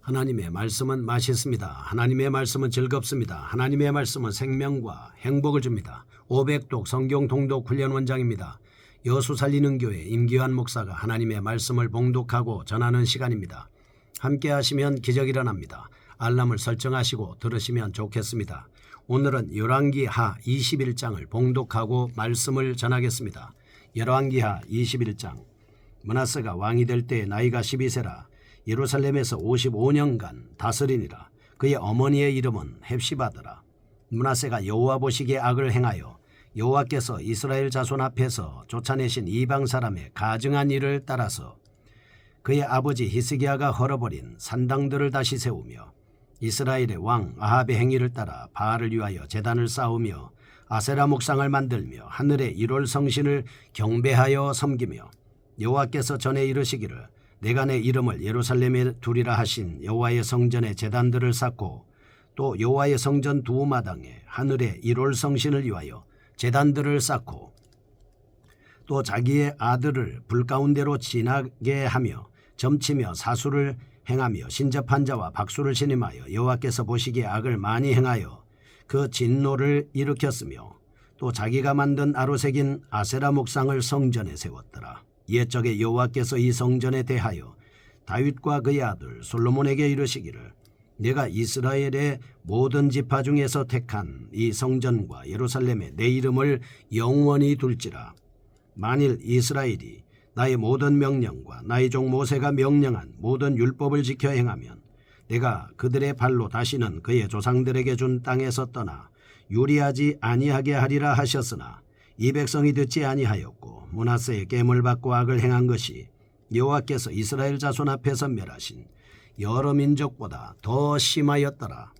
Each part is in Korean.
하나님의 말씀은 맛있습니다. 하나님의 말씀은 즐겁습니다. 하나님의 말씀은 생명과 행복을 줍니다. 500독 성경 통독 훈련 원장입니다. 여수 살리는 교회 임기환 목사가 하나님의 말씀을 봉독하고 전하는 시간입니다. 함께 하시면 기적이 일어납니다. 알람을 설정하시고 들으시면 좋겠습니다. 오늘은 열왕기하 21장을 봉독하고 말씀을 전하겠습니다. 열왕기하 21장 문하세가 왕이 될 때 나이가 12세라 예루살렘에서 55년간 다스리니라. 그의 어머니의 이름은 헵시바더라. 문하세가 여호와 보시기에 악을 행하여 여호와께서 이스라엘 자손 앞에서 쫓아내신 이방 사람의 가증한 일을 따라서 그의 아버지 히스기야가 헐어버린 산당들을 다시 세우며 이스라엘의 왕 아합의 행위를 따라 바알을 위하여 제단을 쌓으며 아세라 목상을 만들며 하늘의 일월 성신을 경배하여 섬기며 여호와께서 전에 이르시기를 내가 내 이름을 예루살렘에 두리라 하신 여호와의 성전에 제단들을 쌓고 또 여호와의 성전 두 마당에 하늘의 일월 성신을 위하여 제단들을 쌓고 또 자기의 아들을 불 가운데로 지나게 하며 점치며 사수를 행하며 신접한 자와 박수를 신임하여 여호와께서 보시기에 악을 많이 행하여 그 진노를 일으켰으며 또 자기가 만든 아로새긴 아세라 목상을 성전에 세웠더라. 옛적에 여호와께서 이 성전에 대하여 다윗과 그의 아들 솔로몬에게 이르시기를 내가 이스라엘의 모든 지파 중에서 택한 이 성전과 예루살렘에 내 이름을 영원히 둘지라. 만일 이스라엘이 나의 모든 명령과 나의 종 모세가 명령한 모든 율법을 지켜 행하면 내가 그들의 발로 다시는 그의 조상들에게 준 땅에서 떠나 유리하지 아니하게 하리라 하셨으나 이 백성이 듣지 아니하였고 문하세의 깨물 받고 악을 행한 것이 여호와께서 이스라엘 자손 앞에서 멸하신 여러 민족보다 더 심하였더라.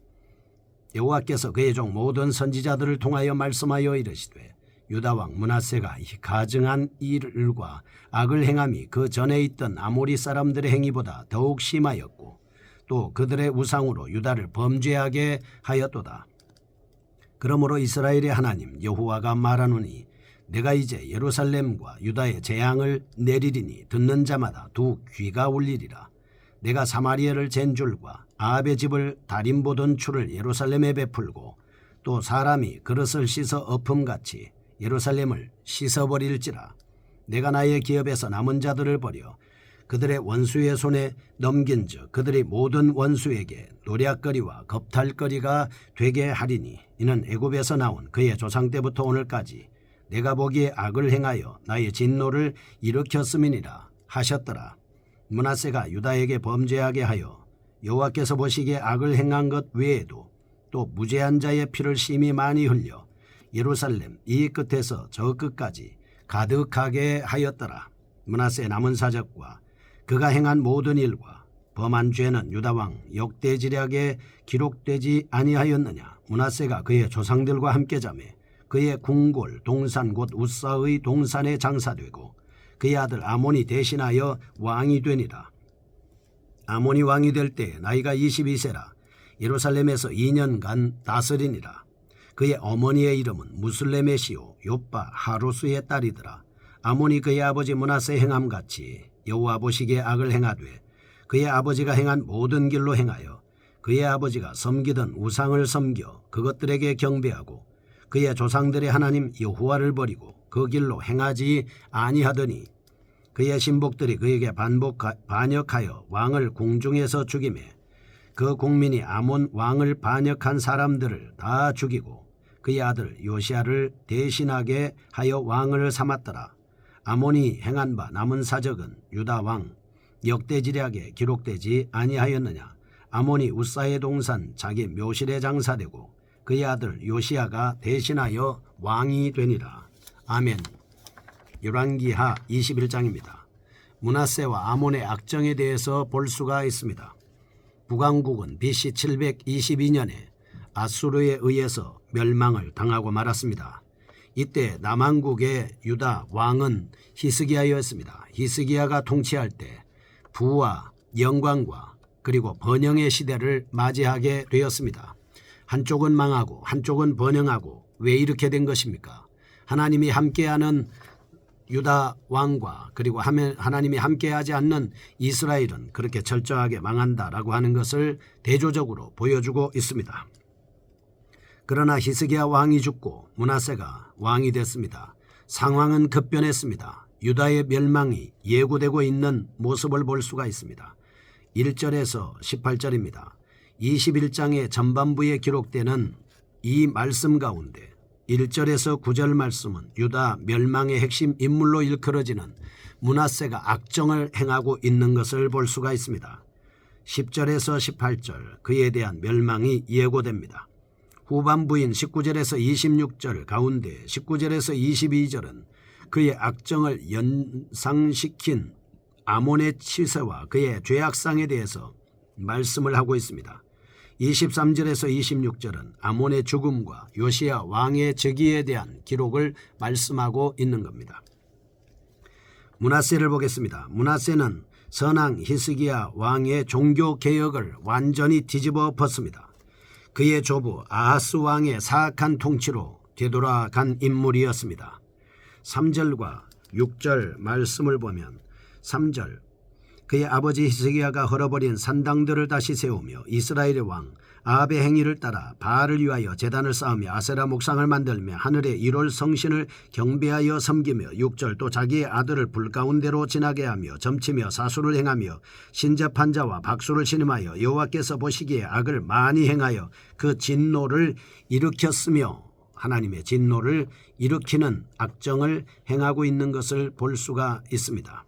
여호와께서 그의 종 모든 선지자들을 통하여 말씀하여 이르시되 유다 왕 문하세가 이 가증한 일과 악을 행함이 그 전에 있던 아모리 사람들의 행위보다 더욱 심하였고 또 그들의 우상으로 유다를 범죄하게 하였도다. 그러므로 이스라엘의 하나님 여호와가 말하노니 내가 이제 예루살렘과 유다의 재앙을 내리리니 듣는 자마다 두 귀가 울리리라. 내가 사마리아를 잰 줄과 아합의 집을 달인 보던 추를 예루살렘에 베풀고 또 사람이 그릇을 씻어 엎음같이 예루살렘을 씻어버릴지라. 내가 나의 기업에서 남은 자들을 버려 그들의 원수의 손에 넘긴 즉 그들이 모든 원수에게 노략거리와 겁탈거리가 되게 하리니 이는 애굽에서 나온 그의 조상 때부터 오늘까지 내가 보기에 악을 행하여 나의 진노를 일으켰음이니라 하셨더라. 문하세가 유다에게 범죄하게 하여 여호와께서 보시기에 악을 행한 것 외에도 또 무죄한 자의 피를 심히 많이 흘려 예루살렘 이 끝에서 저 끝까지 가득하게 하였더라. 문하세 남은 사적과 그가 행한 모든 일과 범한 죄는 유다 왕 역대지략에 기록되지 아니하였느냐. 문하세가 그의 조상들과 함께 자매 그의 궁골 동산 곧 우사의 동산에 장사되고 그의 아들 아몬이 대신하여 왕이 되니라. 아몬이 왕이 될 때 나이가 22세라 예루살렘에서 2년간 다스리니라. 그의 어머니의 이름은 무슬레메 시오 요빠 하루스의 딸이더라. 아몬이 그의 아버지 문하세 행함같이 여호와 보시기에 악을 행하되 그의 아버지가 행한 모든 길로 행하여 그의 아버지가 섬기던 우상을 섬겨 그것들에게 경배하고 그의 조상들의 하나님 여호와를 버리고 그 길로 행하지 아니하더니 그의 신복들이 그에게 반복 반역하여 왕을 궁중에서 죽이매 그 국민이 아몬 왕을 반역한 사람들을 다 죽이고 그의 아들 요시아를 대신하게 하여 왕을 삼았더라. 아몬이 행한 바 남은 사적은 유다 왕 역대지략에 기록되지 아니하였느냐. 아몬이 우사의 동산 자기 묘실에 장사되고 그의 아들 요시아가 대신하여 왕이 되니라. 아멘. 열왕기하 21장입니다. 문하세와 아몬의 악정에 대해서 볼 수가 있습니다. 북왕국은 BC 722년에 아수르에 의해서 멸망을 당하고 말았습니다. 이때 남한국의 유다 왕은 히스기야였습니다. 히스기야가 통치할 때 부와 영광과 그리고 번영의 시대를 맞이하게 되었습니다. 한쪽은 망하고 한쪽은 번영하고 왜 이렇게 된 것입니까? 하나님이 함께하는 유다 왕과 그리고 하나님이 함께하지 않는 이스라엘은 그렇게 철저하게 망한다라고 하는 것을 대조적으로 보여주고 있습니다. 그러나 히스기야 왕이 죽고 문하세가 왕이 됐습니다. 상황은 급변했습니다. 유다의 멸망이 예고되고 있는 모습을 볼 수가 있습니다. 1절에서 18절입니다. 21장의 전반부에 기록되는 이 말씀 가운데 1절에서 9절 말씀은 유다 멸망의 핵심 인물로 일컬어지는 문하세가 악정을 행하고 있는 것을 볼 수가 있습니다. 10절에서 18절 그에 대한 멸망이 예고됩니다. 후반부인 19절에서 26절 가운데 19절에서 22절은 그의 악정을 연상시킨 아몬의 치세와 그의 죄악상에 대해서 말씀을 하고 있습니다. 23절에서 26절은 아몬의 죽음과 요시야 왕의 즉위에 대한 기록을 말씀하고 있는 겁니다. 문하세를 보겠습니다. 문하세는 선왕 히스기야 왕의 종교 개혁을 완전히 뒤집어 엎었습니다. 그의 조부 아하스 왕의 사악한 통치로 되돌아간 인물이었습니다. 3절과 6절 말씀을 보면 3절 그의 아버지 히스기야가 헐어버린 산당들을 다시 세우며 이스라엘의 왕 아합의 행위를 따라 바알을 위하여 제단을 쌓으며 아세라 목상을 만들며 하늘의 일월 성신을 경배하여 섬기며 6절 또 자기의 아들을 불 가운데로 지나게 하며 점치며 사수를 행하며 신접한 자와 박수를 신음하여 여호와께서 보시기에 악을 많이 행하여 그 진노를 일으켰으며 하나님의 진노를 일으키는 악정을 행하고 있는 것을 볼 수가 있습니다.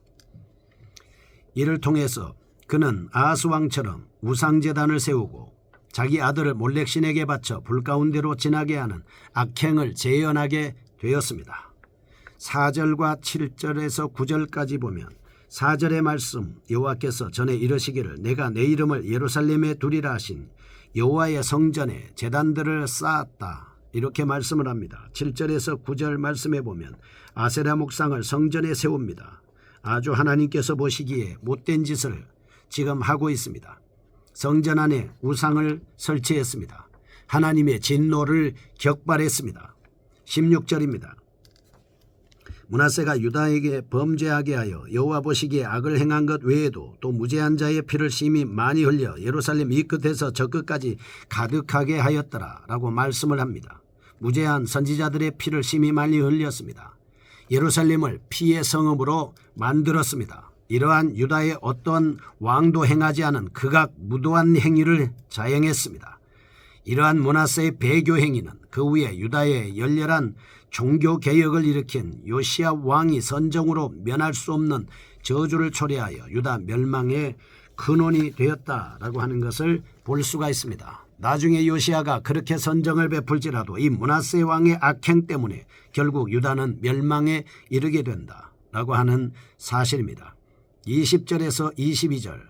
이를 통해서 그는 아하스 왕처럼 우상제단을 세우고 자기 아들을 몰렉 신에게 바쳐 불 가운데로 지나게 하는 악행을 재현하게 되었습니다. 4절과 7절에서 9절까지 보면 4절의 말씀 여호와께서 전에 이르시기를 내가 내 이름을 예루살렘에 두리라 하신 여호와의 성전에 제단들을 쌓았다. 이렇게 말씀을 합니다. 7절에서 9절 말씀에 보면 아세라 목상을 성전에 세웁니다. 아주 하나님께서 보시기에 못된 짓을 지금 하고 있습니다. 성전 안에 우상을 설치했습니다. 하나님의 진노를 격발했습니다. 16절입니다. 문하세가 유다에게 범죄하게 하여 여호와 보시기에 악을 행한 것 외에도 또 무죄한 자의 피를 심히 많이 흘려 예루살렘 이 끝에서 저 끝까지 가득하게 하였더라라고 말씀을 합니다. 무죄한 선지자들의 피를 심히 많이 흘렸습니다. 예루살렘을 피의 성읍으로 만들었습니다. 이러한 유다의 어떤 왕도 행하지 않은 극악 무도한 행위를 자행했습니다. 이러한 문하세의 배교 행위는 그 후에 유다의 열렬한 종교 개혁을 일으킨 요시아 왕이 선정으로 면할 수 없는 저주를 초래하여 유다 멸망의 근원이 되었다라고 하는 것을 볼 수가 있습니다. 나중에 요시아가 그렇게 선정을 베풀지라도 이 문하세 왕의 악행 때문에 결국 유다는 멸망에 이르게 된다라고 하는 사실입니다. 20절에서 22절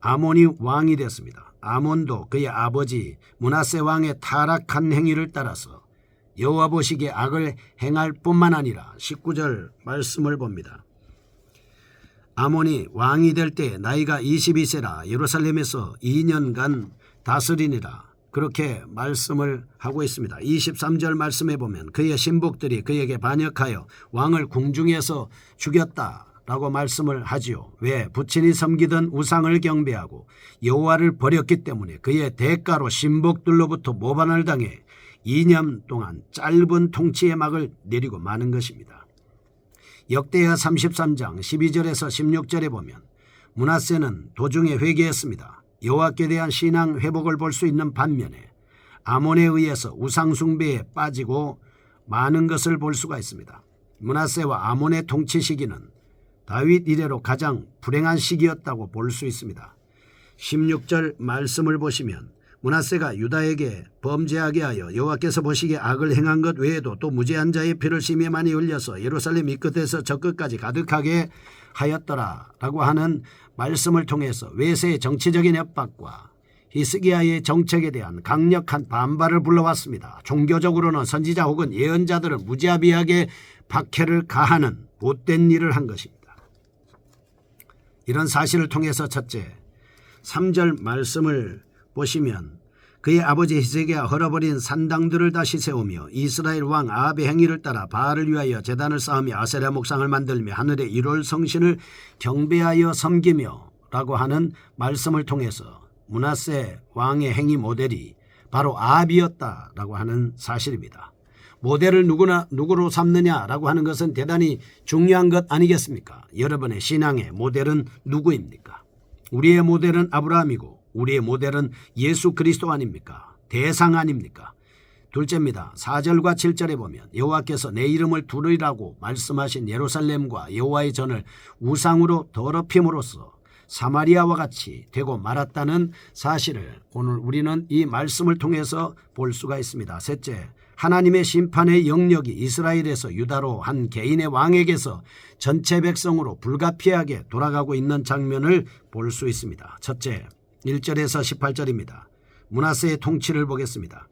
아몬이 왕이 됐습니다. 아몬도 그의 아버지 문하세 왕의 타락한 행위를 따라서 여호와 보시기에 악을 행할 뿐만 아니라 19절 말씀을 봅니다. 아몬이 왕이 될 때 나이가 22세라 예루살렘에서 2년간 다스리니라 그렇게 말씀을 하고 있습니다. 23절 말씀에 보면 그의 신복들이 그에게 반역하여 왕을 궁중에서 죽였다. 라고 말씀을 하지요. 왜? 부친이 섬기던 우상을 경배하고 여호와를 버렸기 때문에 그의 대가로 신복들로부터 모반을 당해 2년 동안 짧은 통치의 막을 내리고 마는 것입니다. 역대하 33장 12절에서 16절에 보면 문하세는 도중에 회개했습니다. 여호와께 대한 신앙 회복을 볼 수 있는 반면에 아몬에 의해서 우상 숭배에 빠지고 많은 것을 볼 수가 있습니다. 문하세와 아몬의 통치 시기는 다윗 이래로 가장 불행한 시기였다고 볼 수 있습니다. 16절 말씀을 보시면 문하세가 유다에게 범죄하게 하여 여호와께서 보시기에 악을 행한 것 외에도 또 무죄한 자의 피를 심히 많이 흘려서 예루살렘 이 끝에서 저 끝까지 가득하게 하였더라라고 하는 말씀을 통해서 외세의 정치적인 협박과 히스기야의 정책에 대한 강력한 반발을 불러왔습니다. 종교적으로는 선지자 혹은 예언자들을 무자비하게 박해를 가하는 못된 일을 한 것입니다. 이런 사실을 통해서 첫째, 3절 말씀을 보시면 그의 아버지 히세기야 헐어버린 산당들을 다시 세우며 이스라엘 왕 아합의 행위를 따라 바알을 위하여 제단을 쌓으며 아세라 목상을 만들며 하늘의 일월 성신을 경배하여 섬기며 라고 하는 말씀을 통해서 문하세 왕의 행위 모델이 바로 아합이었다라고 하는 사실입니다. 모델을 누구나 누구로 삼느냐라고 하는 것은 대단히 중요한 것 아니겠습니까? 여러분의 신앙의 모델은 누구입니까? 우리의 모델은 아브라함이고 우리의 모델은 예수 그리스도 아닙니까? 대상 아닙니까? 둘째입니다. 4절과 7절에 보면 여호와께서 내 이름을 두르라고 말씀하신 예루살렘과 여호와의 전을 우상으로 더럽힘으로써 사마리아와 같이 되고 말았다는 사실을 오늘 우리는 이 말씀을 통해서 볼 수가 있습니다. 셋째, 하나님의 심판의 영역이 이스라엘에서 유다로 한 개인의 왕에게서 전체 백성으로 불가피하게 돌아가고 있는 장면을 볼 수 있습니다. 첫째, 1절에서 18절입니다. 문하세의 통치를 보겠습니다.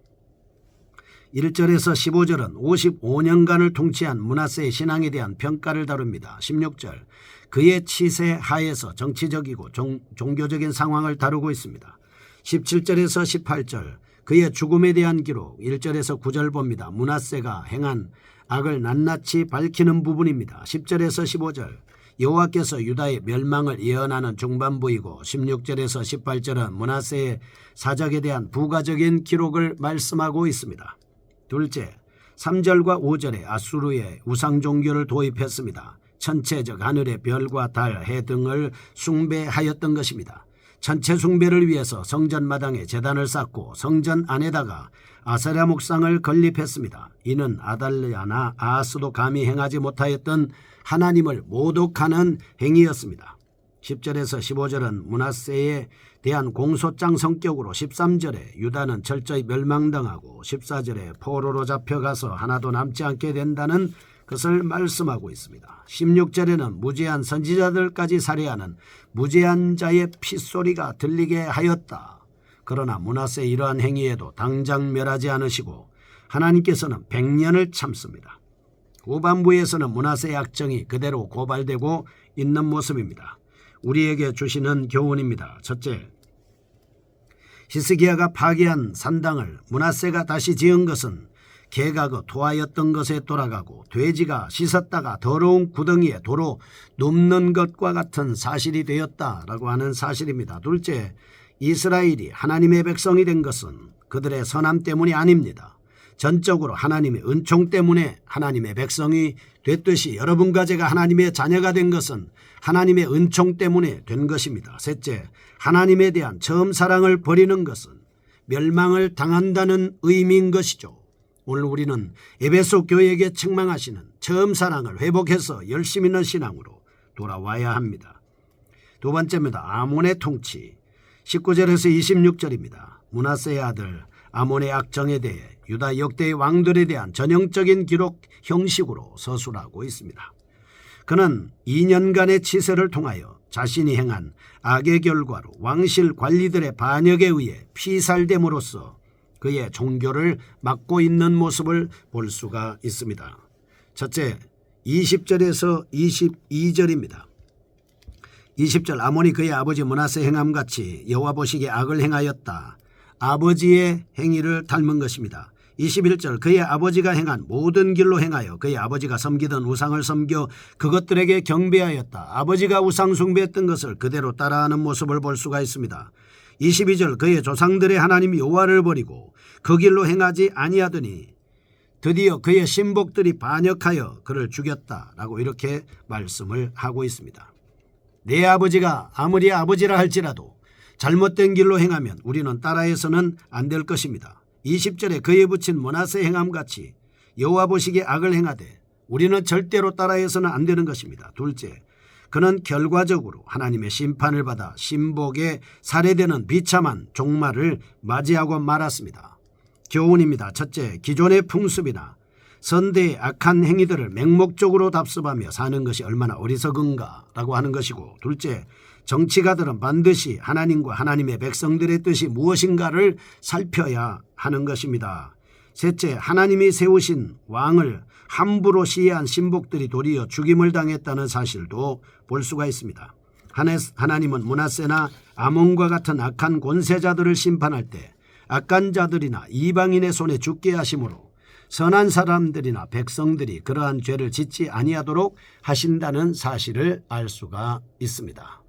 1절에서 15절은 55년간을 통치한 문하세의 신앙에 대한 평가를 다룹니다. 16절 그의 치세 하에서 정치적이고 종, 종교적인 상황을 다루고 있습니다. 17절에서 18절 그의 죽음에 대한 기록 1절에서 9절 봅니다. 문하세가 행한 악을 낱낱이 밝히는 부분입니다. 10절에서 15절 여호와께서 유다의 멸망을 예언하는 중반부이고 16절에서 18절은 문하세의 사적에 대한 부가적인 기록을 말씀하고 있습니다. 둘째, 3절과 5절에 아수르의 우상 종교를 도입했습니다. 천체적 하늘의 별과 달, 해 등을 숭배하였던 것입니다. 천체 숭배를 위해서 성전 마당에 재단을 쌓고 성전 안에다가 아사랴 목상을 건립했습니다. 이는 아달랴나 아하스도 감히 행하지 못하였던 하나님을 모독하는 행위였습니다. 10절에서 15절은 문하세에 대한 공소장 성격으로 13절에 유다는 철저히 멸망당하고 14절에 포로로 잡혀가서 하나도 남지 않게 된다는 것을 말씀하고 있습니다. 16절에는 무죄한 선지자들까지 살해하는 무죄한 자의 핏소리가 들리게 하였다. 그러나 문하세 이러한 행위에도 당장 멸하지 않으시고 하나님께서는 100년을 참습니다. 후반부에서는 문하세의 악정이 그대로 고발되고 있는 모습입니다. 우리에게 주시는 교훈입니다. 첫째, 히스기야가 파괴한 산당을 문하세가 다시 지은 것은 개가 그 토하였던 것에 돌아가고 돼지가 씻었다가 더러운 구덩이에 도로 눕는 것과 같은 사실이 되었다라고 하는 사실입니다. 둘째, 이스라엘이 하나님의 백성이 된 것은 그들의 선함 때문이 아닙니다. 전적으로 하나님의 은총 때문에 하나님의 백성이 됐듯이 여러분과 제가 하나님의 자녀가 된 것은 하나님의 은총 때문에 된 것입니다. 셋째, 하나님에 대한 처음 사랑을 버리는 것은 멸망을 당한다는 의미인 것이죠. 오늘 우리는 에베소 교회에게 책망하시는 처음 사랑을 회복해서 열심 있는 신앙으로 돌아와야 합니다. 두 번째입니다. 아몬의 통치. 19절에서 26절입니다. 문하세의 아들 아몬의 악정에 대해 유다 역대의 왕들에 대한 전형적인 기록 형식으로 서술하고 있습니다. 그는 2년간의 치세를 통하여 자신이 행한 악의 결과로 왕실 관리들의 반역에 의해 피살됨으로써 그의 종교를 맡고 있는 모습을 볼 수가 있습니다. 첫째, 20절에서 22절입니다. 20절 아몬이 그의 아버지 문하세 행함같이 여호와 보시기에 악을 행하였다. 아버지의 행위를 닮은 것입니다. 21절 그의 아버지가 행한 모든 길로 행하여 그의 아버지가 섬기던 우상을 섬겨 그것들에게 경배하였다. 아버지가 우상 숭배했던 것을 그대로 따라하는 모습을 볼 수가 있습니다. 22절 그의 조상들의 하나님 여호와를 버리고 그 길로 행하지 아니하더니 드디어 그의 신복들이 반역하여 그를 죽였다라고 이렇게 말씀을 하고 있습니다. 내 아버지가 아무리 아버지라 할지라도 잘못된 길로 행하면 우리는 따라해서는 안 될 것입니다. 20절에 그에 붙인 모나세 행함같이 여호와 보시기에 악을 행하되 우리는 절대로 따라해서는 안 되는 것입니다. 둘째, 그는 결과적으로 하나님의 심판을 받아 신복에 살해되는 비참한 종말을 맞이하고 말았습니다. 교훈입니다. 첫째, 기존의 풍습이나 선대의 악한 행위들을 맹목적으로 답습하며 사는 것이 얼마나 어리석은가라고 하는 것이고 둘째, 정치가들은 반드시 하나님과 하나님의 백성들의 뜻이 무엇인가를 살펴야 하는 것입니다. 셋째, 하나님이 세우신 왕을 함부로 시해한 신복들이 도리어 죽임을 당했다는 사실도 볼 수가 있습니다. 하나님은 문하세나 아몬과 같은 악한 권세자들을 심판할 때 악한 자들이나 이방인의 손에 죽게 하심으로 선한 사람들이나 백성들이 그러한 죄를 짓지 아니하도록 하신다는 사실을 알 수가 있습니다.